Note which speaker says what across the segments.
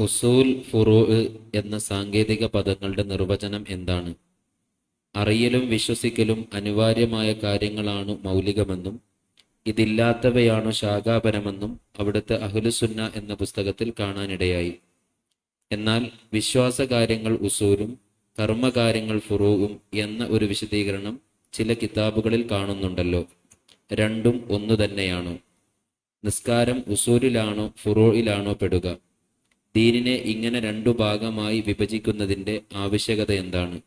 Speaker 1: ഉസൂൽ ഫുറൂ എന്ന സാങ്കേതിക പദങ്ങളുടെ നിർവചനം എന്താണ്? അറിയലും വിശ്വസിക്കലും അനിവാര്യമായ കാര്യങ്ങളാണ് മൗലികമെന്നും ഇതില്ലാത്തവയാണു ശാഖാപരമെന്നും അവിടുത്തെ അഹ്ലുസുന്ന എന്ന പുസ്തകത്തിൽ കാണാനിടയായി. എന്നാൽ വിശ്വാസകാര്യങ്ങൾ ഉസൂലും കർമ്മകാര്യങ്ങൾ ഫുറൂവും എന്ന ഒരു വിശദീകരണം ചില കിതാബുകളിൽ കാണുന്നുണ്ടല്ലോ. രണ്ടും ഒന്നു തന്നെയാണോ നിസ്കാരം ഉസൂലിലാണോ ഫുറൂയിലാണോ പെടുക? ദീനിനെ ഇങ്ങനെ രണ്ടു ഭാഗമായി വിഭജിക്കുന്നതിന്റെ ആവശ്യകത എന്താണ്?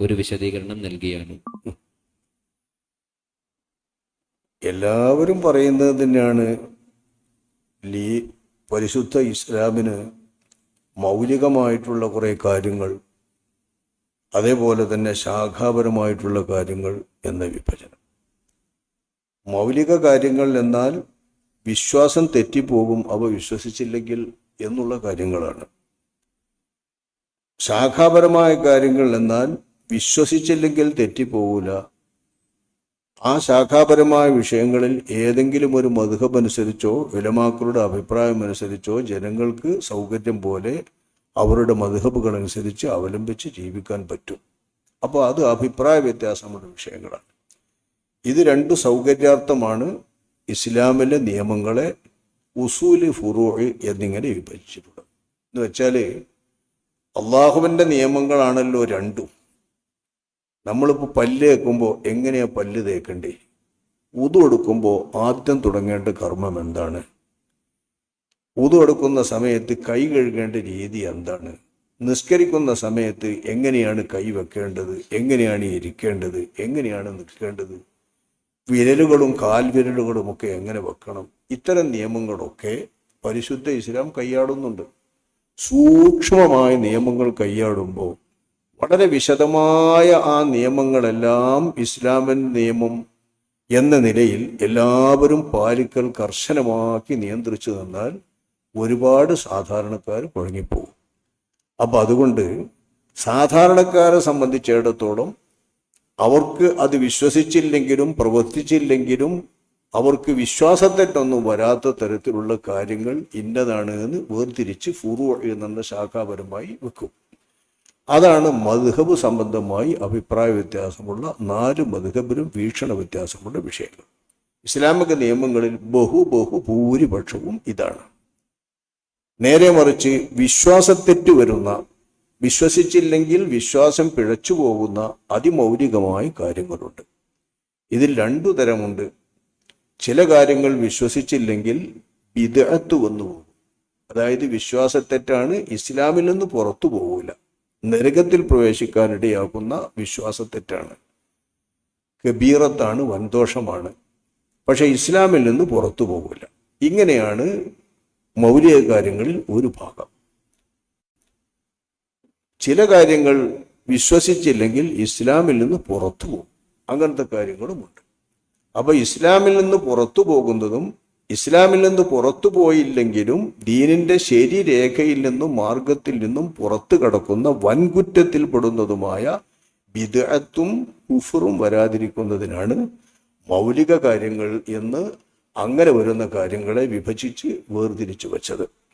Speaker 1: ഒരു വിശദീകരണം നൽകിയാണ്.
Speaker 2: എല്ലാവരും പറയുന്നത് തന്നെയാണ് ലീ പരിശുദ്ധ ഇസ്ലാമിന് മൗലികമായിട്ടുള്ള കുറേ കാര്യങ്ങൾ അതേപോലെ തന്നെ ശാഖാപരമായിട്ടുള്ള കാര്യങ്ങൾ എന്ന വിഭജനം. മൗലിക കാര്യങ്ങൾ എന്നാൽ വിശ്വാസം തെറ്റിപ്പോകും അവ വിശ്വസിച്ചില്ലെങ്കിൽ എന്നുള്ള കാര്യങ്ങളാണ്. ശാഖാപരമായ കാര്യങ്ങൾ എന്നാൽ വിശ്വസിച്ചില്ലെങ്കിൽ തെറ്റിപ്പോവില്ല ആ ശാഖാപരമായ വിഷയങ്ങളിൽ ഏതെങ്കിലും ഒരു മധുഹബ് അനുസരിച്ചോ വിലമാക്കളുടെ അഭിപ്രായം അനുസരിച്ചോ ജനങ്ങൾക്ക് സൗകര്യം പോലെ അവരുടെ മധുഹബുകൾ അനുസരിച്ച് അവലംബിച്ച് ജീവിക്കാൻ പറ്റും. അപ്പോൾ അത് അഭിപ്രായ വ്യത്യാസമുള്ള വിഷയങ്ങളാണ്. ഇത് രണ്ട് സൗകര്യാർത്ഥമാണ് ഇസ്ലാമിലെ നിയമങ്ങളെ ഉസൂൽ ഫുറൂഴ് എന്നിങ്ങനെ വിഭജിച്ചിട്ടുണ്ട് എന്ന് വെച്ചാൽ അള്ളാഹുവിന്റെ നിയമങ്ങളാണല്ലോ രണ്ടും. നമ്മളിപ്പോൾ പല്ല് തേക്കുമ്പോൾ എങ്ങനെയാ പല്ല് തേക്കണ്ടേ? ഉതു എടുക്കുമ്പോൾ ആദ്യം തുടങ്ങേണ്ട കർമ്മം എന്താണ്? ഉതു എടുക്കുന്ന സമയത്ത് കൈ കഴുകേണ്ട രീതി എന്താണ്? നിസ്കരിക്കുന്ന സമയത്ത് എങ്ങനെയാണ് കൈ വെക്കേണ്ടത്? എങ്ങനെയാണ് ഇരിക്കേണ്ടത്? എങ്ങനെയാണ് നിൽക്കേണ്ടത്? വിരലുകളും കാൽവിരലുകളും ഒക്കെ എങ്ങനെ വെക്കണം? ഇത്തരം നിയമങ്ങളൊക്കെ പരിശുദ്ധ ഇസ്ലാം കൈയാടുന്നുണ്ട്. സൂക്ഷ്മമായ നിയമങ്ങൾ കൈയാടുമ്പോൾ വളരെ വിശദമായ ആ നിയമങ്ങളെല്ലാം ഇസ്ലാമൻ നിയമം എന്ന നിലയിൽ എല്ലാവരും പാലിക്കൽ കർശനമാക്കി നിയന്ത്രിച്ചു നിന്നാൽ ഒരുപാട് സാധാരണക്കാർ കുഴങ്ങിപ്പോകും. അപ്പം അതുകൊണ്ട് സാധാരണക്കാരെ സംബന്ധിച്ചിടത്തോളം അവർക്ക് അത് വിശ്വസിച്ചില്ലെങ്കിലും പ്രവർത്തിച്ചില്ലെങ്കിലും അവർക്ക് വിശ്വാസത്തെറ്റൊന്നും വരാത്ത തരത്തിലുള്ള കാര്യങ്ങൾ ഇന്നതാണ് എന്ന് വേർതിരിച്ച് ഫുറു എന്നുള്ള ശാഖാപരമായി വെക്കും. അതാണ് മധുഹബ് സംബന്ധമായി അഭിപ്രായ വ്യത്യാസമുള്ള നാല് മധുഹബിലും വീക്ഷണ വ്യത്യാസമുള്ള വിഷയങ്ങൾ. ഇസ്ലാമിക നിയമങ്ങളിൽ ബഹു ബഹു ഭൂരിപക്ഷവും ഇതാണ്. നേരെ മറിച്ച് വിശ്വാസത്തെറ്റ് വരുന്ന വിശ്വസിച്ചില്ലെങ്കിൽ വിശ്വാസം പിഴച്ചു പോകുന്ന അതിമൗലികമായ കാര്യങ്ങളുണ്ട്. ഇതിൽ രണ്ടു തരമുണ്ട്. ചില കാര്യങ്ങൾ വിശ്വസിച്ചില്ലെങ്കിൽ വിദഗ്ധ വന്നു പോകും. അതായത് വിശ്വാസത്തെറ്റാണ് ഇസ്ലാമിൽ നിന്ന് പുറത്തു പോകില്ല നരകത്തിൽ പ്രവേശിക്കാനിടയാക്കുന്ന വിശ്വാസത്തെറ്റാണ്. കബീറത്താണ് വൻദോഷമാണ്. പക്ഷെ ഇസ്ലാമിൽ നിന്ന് പുറത്തു പോകില്ല ഇങ്ങനെയാണ് മൗലിക കാര്യങ്ങളിൽ ഒരു ഭാഗം. ചില കാര്യങ്ങൾ വിശ്വസിച്ചില്ലെങ്കിൽ ഇസ്ലാമിൽ നിന്ന് പുറത്തു പോകും. അങ്ങനത്തെ കാര്യങ്ങളുമുണ്ട്. അപ്പൊ ഇസ്ലാമിൽ നിന്ന് പുറത്തു പോകുന്നതും ഇസ്ലാമിൽ നിന്ന് പുറത്തു പോയില്ലെങ്കിലും ദീനിന്റെ ശരിരേഖയിൽ നിന്നും മാർഗത്തിൽ നിന്നും പുറത്തു കടക്കുന്ന വൻകുറ്റത്തിൽ പെടുന്നതുമായ വിദഗ്ധത്തും കുഫറും വരാതിരിക്കുന്നതിനാണ് മൗലിക കാര്യങ്ങൾ എന്ന് അങ്ങനെ വരുന്ന കാര്യങ്ങളെ വിഭജിച്ച് വേർതിരിച്ചു വച്ചത്.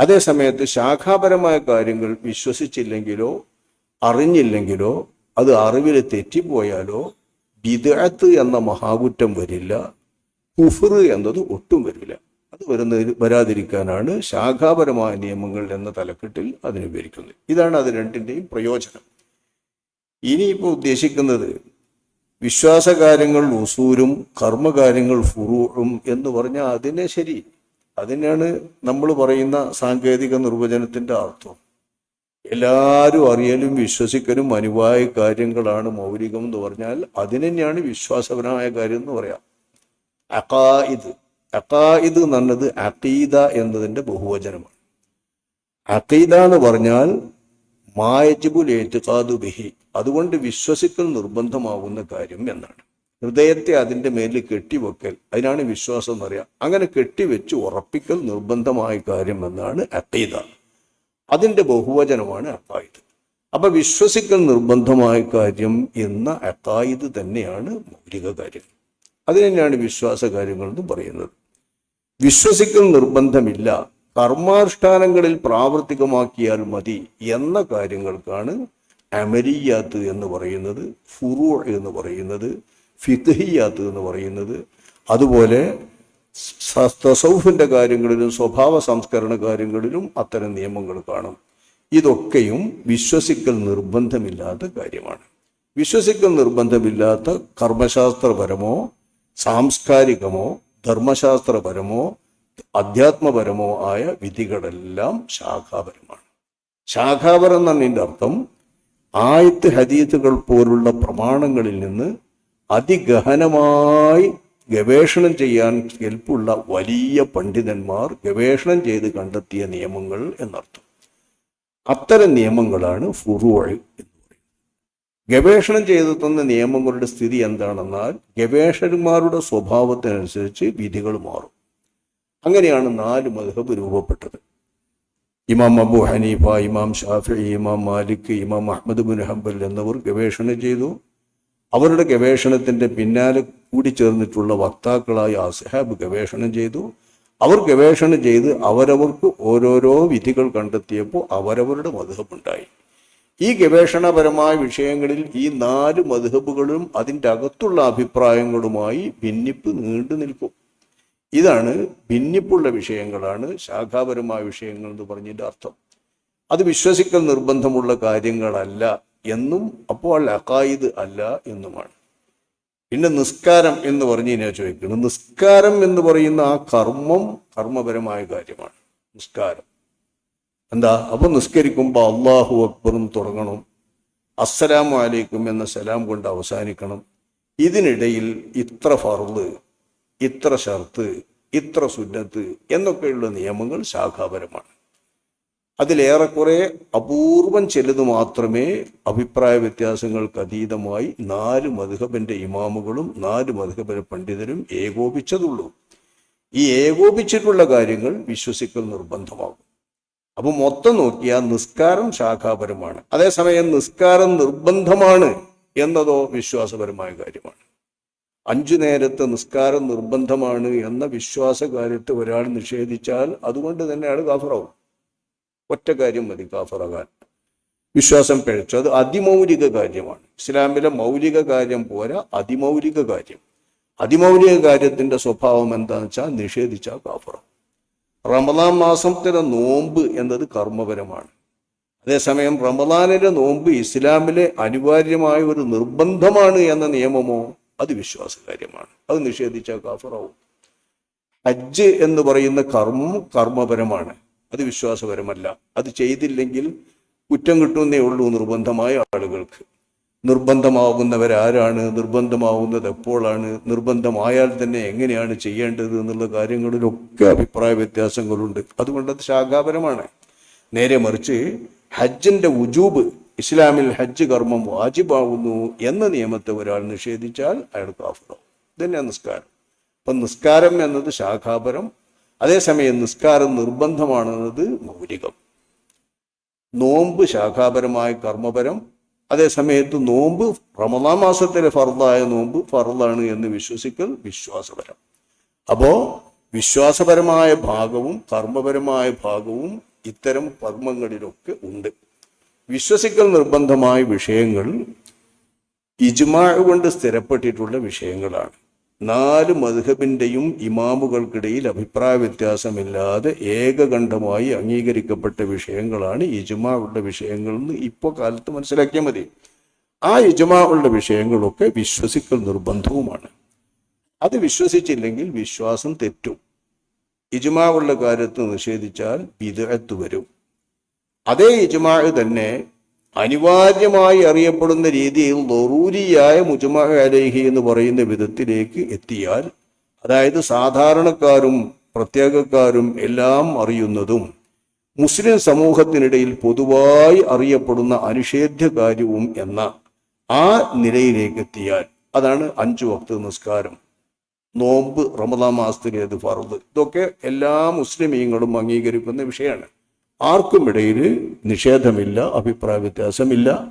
Speaker 2: അതേസമയത്ത് ശാഖാപരമായ കാര്യങ്ങൾ വിശ്വസിച്ചില്ലെങ്കിലോ അറിഞ്ഞില്ലെങ്കിലോ അത് അറിവിൽ തെറ്റിപ്പോയാലോ ബിദഅത്ത് എന്ന മഹാകുറ്റം വരില്ല കുഫർ എന്നത് ഒട്ടും വരില്ല. അത് വരുന്ന വരാതിരിക്കാനാണ് ശാഖാപരമായ നിയമങ്ങൾ എന്ന തലക്കെട്ടിൽ അതിന് വിവരിക്കുന്നത്. ഇതാണ് അത് രണ്ടിന്റെയും പ്രയോജനം. ഇനിയിപ്പോൾ ഉദ്ദേശിക്കുന്നത് വിശ്വാസകാര്യങ്ങൾ ഉസൂരും കർമ്മകാര്യങ്ങൾ ഫുറൂറും എന്ന് പറഞ്ഞാൽ അതിനെ ശരി അതിനാണ് നമ്മൾ പറയുന്ന സാങ്കേതിക നിർവചനത്തിന്റെ അർത്ഥം. എല്ലാവരും അറിയലും വിശ്വസിക്കലും അനുവായ കാര്യങ്ങളാണ് മൗലികം എന്ന് പറഞ്ഞാൽ അതിന് തന്നെയാണ് വിശ്വാസപരമായ കാര്യം എന്ന് പറയാം. അക്കായിദ് അക്കായിദ് എന്ന് പറഞ്ഞത് അക്കീദ എന്നതിന്റെ ബഹുവചനമാണ്. അക്കീദ എന്ന് പറഞ്ഞാൽ മായജിബുൽ ഏറ്റുകാതു ബിഹി. അതുകൊണ്ട് വിശ്വസിക്കൽ നിർബന്ധമാകുന്ന കാര്യം എന്നാണ്. ഹൃദയത്തെ അതിന്റെ മേലിൽ കെട്ടിവെക്കൽ. അതിനാണ് വിശ്വാസം എന്ന് പറയാം. അങ്ങനെ കെട്ടിവെച്ച് ഉറപ്പിക്കൽ നിർബന്ധമായ കാര്യം എന്നാണ് അക്കീദ. അതിന്റെ ബഹുവചനമാണ് അക്കായിദ് അപ്പൊ വിശ്വസിക്കൽ നിർബന്ധമായ കാര്യം എന്ന അക്കായിദ് തന്നെയാണ് മൗലിക കാര്യം. അതിന് തന്നെയാണ് വിശ്വാസ കാര്യങ്ങൾ എന്ന് പറയുന്നത്. വിശ്വസിക്കൽ നിർബന്ധമില്ല. കർമാനുഷ്ഠാനങ്ങളിൽ പ്രാവർത്തികമാക്കിയാൽ മതി എന്ന കാര്യങ്ങൾക്കാണ് അമരിയാത്ത് എന്ന് പറയുന്നത് ഫുറു എന്ന് പറയുന്നത് ഫിഖഹിയാത്ത് എന്ന് പറയുന്നത്. അതുപോലെ സ- തസൗഫിന്റെ കാര്യങ്ങളിലും സ്വഭാവ സംസ്കരണ കാര്യങ്ങളിലും അത്തരം നിയമങ്ങൾ കാണും. ഇതൊക്കെയും വിശ്വസിക്കൽ നിർബന്ധമില്ലാത്ത കാര്യമാണ്. വിശ്വസിക്കൽ നിർബന്ധമില്ലാത്ത കർമ്മശാസ്ത്രപരമോ സാംസ്കാരികമോ ധർമ്മശാസ്ത്രപരമോ അധ്യാത്മപരമോ ആയ വിധികളെല്ലാം ശാഖാപരമാണ്. ശാഖാപരം എന്നതിന്റെ അർത്ഥം. ആയത്ത് ഹദീത്തുകൾ പോലുള്ള പ്രമാണങ്ങളിൽ നിന്ന് അതിഗഹനമായി ഗവേഷണം ചെയ്യാൻ കെൽപ്പുള്ള വലിയ പണ്ഡിതന്മാർ ഗവേഷണം ചെയ്ത് കണ്ടെത്തിയ നിയമങ്ങൾ എന്നർത്ഥം. അത്തരം നിയമങ്ങളാണ് ഫുറുവഴ് എന്ന് പറയുന്നത്. ഗവേഷണം ചെയ്തു തന്ന നിയമങ്ങളുടെ സ്ഥിതി എന്താണെന്നാൽ ഗവേഷകന്മാരുടെ സ്വഭാവത്തിനനുസരിച്ച് വിധികൾ മാറും. അങ്ങനെയാണ് നാല് മധുഹബ് രൂപപ്പെട്ടത്. ഇമാം അബു ഹനീഫ ഇമാം ഷാഫി ഇമാം മാലിക് ഇമാം അഹമ്മദ് ബുൻ ഹംബൽ എന്നിവർ ഗവേഷണം ചെയ്തു. അവരുടെ ഗവേഷണത്തിന്റെ പിന്നാലെ കൂടി ചേർന്നിട്ടുള്ള വക്താക്കളായ അസഹാബ് ഗവേഷണം ചെയ്തു. അവർ ഗവേഷണം ചെയ്ത് അവരവർക്ക് ഓരോരോ വിധികൾ കണ്ടെത്തിയപ്പോൾ അവരവരുടെ മധുഹബുണ്ടായി. ഈ ഗവേഷണപരമായ വിഷയങ്ങളിൽ ഈ നാല് മധുഹബുകളും അതിന്റെ അകത്തുള്ള അഭിപ്രായങ്ങളുമായി ഭിന്നിപ്പ് നീണ്ടു നിൽക്കും. ഇതാണ് ഭിന്നിപ്പുള്ള വിഷയങ്ങളാണ് ശാഖാപരമായ വിഷയങ്ങൾ എന്ന് പറഞ്ഞതിന്റെ അർത്ഥം. അത് വിശ്വസിക്കൽ നിർബന്ധമുള്ള കാര്യങ്ങളല്ല. എന്നും അപ്പോൾ അക്കായിദ് അല്ല എന്നുമാണ്. പിന്നെ നിസ്കാരം എന്ന് പറഞ്ഞ് ഞാൻ ചോദിക്കുന്നത് നിസ്കാരം എന്ന് പറയുന്ന ആ കർമ്മം കർമ്മപരമായ കാര്യമാണ്. നിസ്കാരം. എന്താ? അപ്പൊ നിസ്കരിക്കുമ്പോൾ അള്ളാഹു അക്ബറും തുടങ്ങണം. അസ്സലാമു അലൈക്കും എന്ന സലാം കൊണ്ട് അവസാനിക്കണം. ഇതിനിടയിൽ ഇത്ര ഫർദ് ഇത്ര ഷർത്ത് ഇത്ര സുന്നത്ത് എന്നൊക്കെയുള്ള നിയമങ്ങൾ ശാഖാപരമാണ്. അതിലേറെക്കുറെ അപൂർവം ചിലത് മാത്രമേ അഭിപ്രായ വ്യത്യാസങ്ങൾക്ക് അതീതമായി നാല് മധുഹബന്റെ ഇമാമുകളും നാല് മധുഹബന്റെ പണ്ഡിതരും ഏകോപിച്ചതുള്ളൂ. ഈ ഏകോപിച്ചിട്ടുള്ള കാര്യങ്ങൾ വിശ്വസിക്കൽ നിർബന്ധമാകും. അപ്പൊ മൊത്തം നോക്കിയാൽ നിസ്കാരം ശാഖാപരമാണ്. അതേസമയം നിസ്കാരം നിർബന്ധമാണ് എന്നതോ വിശ്വാസപരമായ കാര്യമാണ്. അഞ്ചു നേരത്തെ നിസ്കാരം നിർബന്ധമാണ് എന്ന വിശ്വാസ കാര്യത്തെ ഒരാൾ നിഷേധിച്ചാൽ അതുകൊണ്ട് തന്നെയാണ് കാഫറാവും ഒറ്റ കാര്യം മതി കാഫറാകാൻ വിശ്വാസം പിഴച്ചു. അത് അതിമൗലിക കാര്യമാണ്. ഇസ്ലാമിലെ മൗലിക കാര്യം പോരാ അതിമൗലിക കാര്യം. അതിമൗലിക കാര്യത്തിന്റെ സ്വഭാവം എന്താണെന്ന് വെച്ചാൽ നിഷേധിച്ച കാഫറ. റമദാൻ മാസത്തിലെ നോമ്പ് എന്നത് കർമ്മപരമാണ്. അതേസമയം റമദാനിലെ നോമ്പ് ഇസ്ലാമിലെ അനിവാര്യമായ ഒരു നിർബന്ധമാണ് എന്ന നിയമമോ അത് വിശ്വാസകാര്യമാണ്. അത് നിഷേധിച്ച കാഫറാവും. ഹജ്ജ് എന്ന് പറയുന്ന കർമ്മം കർമ്മപരമാണ്. അത് വിശ്വാസപരമല്ല. അത് ചെയ്തില്ലെങ്കിൽ കുറ്റം കിട്ടുന്നേ ഉള്ളൂ നിർബന്ധമായ ആളുകൾക്ക്. നിർബന്ധമാകുന്നവരാരാണ്? നിർബന്ധമാവുന്നത് എപ്പോഴാണ്? നിർബന്ധമായാൽ തന്നെ എങ്ങനെയാണ് ചെയ്യേണ്ടത് എന്നുള്ള കാര്യങ്ങളിലൊക്കെ അഭിപ്രായ വ്യത്യാസങ്ങളുണ്ട്. അതുകൊണ്ട് അത് ശാഖാപരമാണ്. നേരെ മറിച്ച് ഹജ്ജിന്റെ ഉജൂബ് ഇസ്ലാമിൽ ഹജ്ജ് കർമ്മം വാജിബാകുന്നു എന്ന നിയമത്തെ ഒരാൾ നിഷേധിച്ചാൽ അയാൾ കാഫറാവും ഇതന്നെ നിസ്കാരം. അപ്പം നിസ്കാരം എന്നത് ശാഖാപരം അതേസമയം നിസ്കാരം നിർബന്ധമാണെന്നത് മൗലികം. നോമ്പ് ശാഖാപരമായ കർമ്മപരം അതേസമയത്ത് നോമ്പ് റമദാൻ മാസത്തിലെ ഫർദായ നോമ്പ് ഫർദാണ് എന്ന് വിശ്വസിക്കൽ വിശ്വാസപരം. അപ്പോ വിശ്വാസപരമായ ഭാഗവും കർമ്മപരമായ ഭാഗവും ഇത്തരം കർമ്മങ്ങളിലൊക്കെ ഉണ്ട്. വിശ്വസിക്കൽ നിർബന്ധമായ വിഷയങ്ങൾ ഇജ്മാ കൊണ്ട് സ്ഥിരപ്പെട്ടിട്ടുള്ള വിഷയങ്ങളാണ്. നാല് മധുഹബിന്റെയും ഇമാമുകൾക്കിടയിൽ അഭിപ്രായ വ്യത്യാസമില്ലാതെ ഏകകണ്ഠമായി അംഗീകരിക്കപ്പെട്ട വിഷയങ്ങളാണ് യജുമാവുടെ വിഷയങ്ങൾ എന്ന് ഇപ്പോൾ കാലത്ത് മനസ്സിലാക്കിയാൽ മതി. ആ യജുമാവുടെ വിഷയങ്ങളൊക്കെ വിശ്വസിക്കൽ നിർബന്ധവുമാണ്. അത് വിശ്വസിച്ചില്ലെങ്കിൽ വിശ്വാസം തെറ്റും. യജുമാവുള്ള കാര്യത്ത് നിഷേധിച്ചാൽ വിദഗ്ധ വരും. അതേ യജുമാവ് തന്നെ അനിവാര്യമായി അറിയപ്പെടുന്ന രീതിയിൽ ലറൂരിയായ മുജമഹലേഹി എന്ന് പറയുന്ന വിധത്തിലേക്ക് എത്തിയാൽ അതായത് സാധാരണക്കാരും പ്രത്യേകക്കാരും എല്ലാം അറിയുന്നതും മുസ്ലിം സമൂഹത്തിനിടയിൽ പൊതുവായി അറിയപ്പെടുന്ന അനിഷേധ്യ കാര്യവും എന്ന ആ നിലയിലേക്ക് എത്തിയാൽ അതാണ് അഞ്ചു വക്ത നിസ്കാരം. നോമ്പ് റമദാ മാസത്തിലേത് ഫറുദ് ഇതൊക്കെ എല്ലാ മുസ്ലിമീങ്ങളും അംഗീകരിക്കുന്ന വിഷയമാണ്. ആർക്കും ഇടയിൽ നിഷേധമില്ല അഭിപ്രായ വ്യത്യാസമില്ല.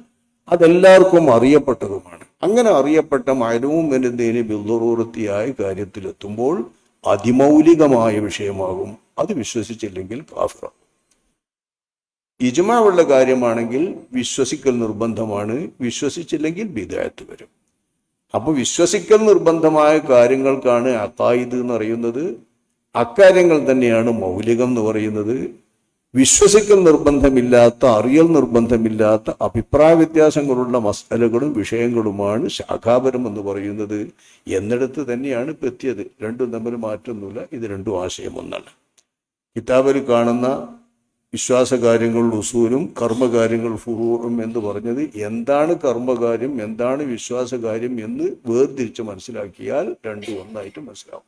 Speaker 2: അതെല്ലാവർക്കും അറിയപ്പെട്ടതുമാണ്. അങ്ങനെ അറിയപ്പെട്ട മരവും വരുന്നതിന് ബിന്ദുറൂർത്തിയായ കാര്യത്തിലെത്തുമ്പോൾ അതിമൗലികമായ വിഷയമാകും. അത് വിശ്വസിച്ചില്ലെങ്കിൽ കാഫിറ. ഇജ്മാവുള്ള കാര്യമാണെങ്കിൽ വിശ്വസിക്കൽ നിർബന്ധമാണ് വിശ്വസിച്ചില്ലെങ്കിൽ ബിദായത്ത് വരും. അപ്പോൾ വിശ്വസിക്കൽ നിർബന്ധമായ കാര്യങ്ങൾക്കാണ് അത്തായിദ് എന്ന് പറയുന്നത്. അക്കാര്യങ്ങൾ തന്നെയാണ് മൗലികം എന്ന് പറയുന്നത്. വിശ്വസിക്കൽ നിർബന്ധമില്ലാത്ത അറിയൽ നിർബന്ധമില്ലാത്ത അഭിപ്രായ വ്യത്യാസങ്ങളുള്ള മസലകളും വിഷയങ്ങളുമാണ് ശാഖാപരം എന്ന് പറയുന്നത്. എന്നിടത്ത് തന്നെയാണ് ഇപ്പം എത്തിയത്. രണ്ടും തമ്മിൽ മാറ്റൊന്നുമില്ല. ഇത് രണ്ടും ആശയം ഒന്നാണ്. കിതാബിൽ കാണുന്ന വിശ്വാസകാര്യങ്ങൾ ഉസൂലും കർമ്മകാര്യങ്ങൾ ഫുറൂറും എന്ന് പറഞ്ഞത് എന്താണ് കർമ്മകാര്യം എന്താണ് വിശ്വാസകാര്യം എന്ന് വേർതിരിച്ച് മനസ്സിലാക്കിയാൽ രണ്ടും ഒന്നായിട്ട് മനസ്സിലാവും.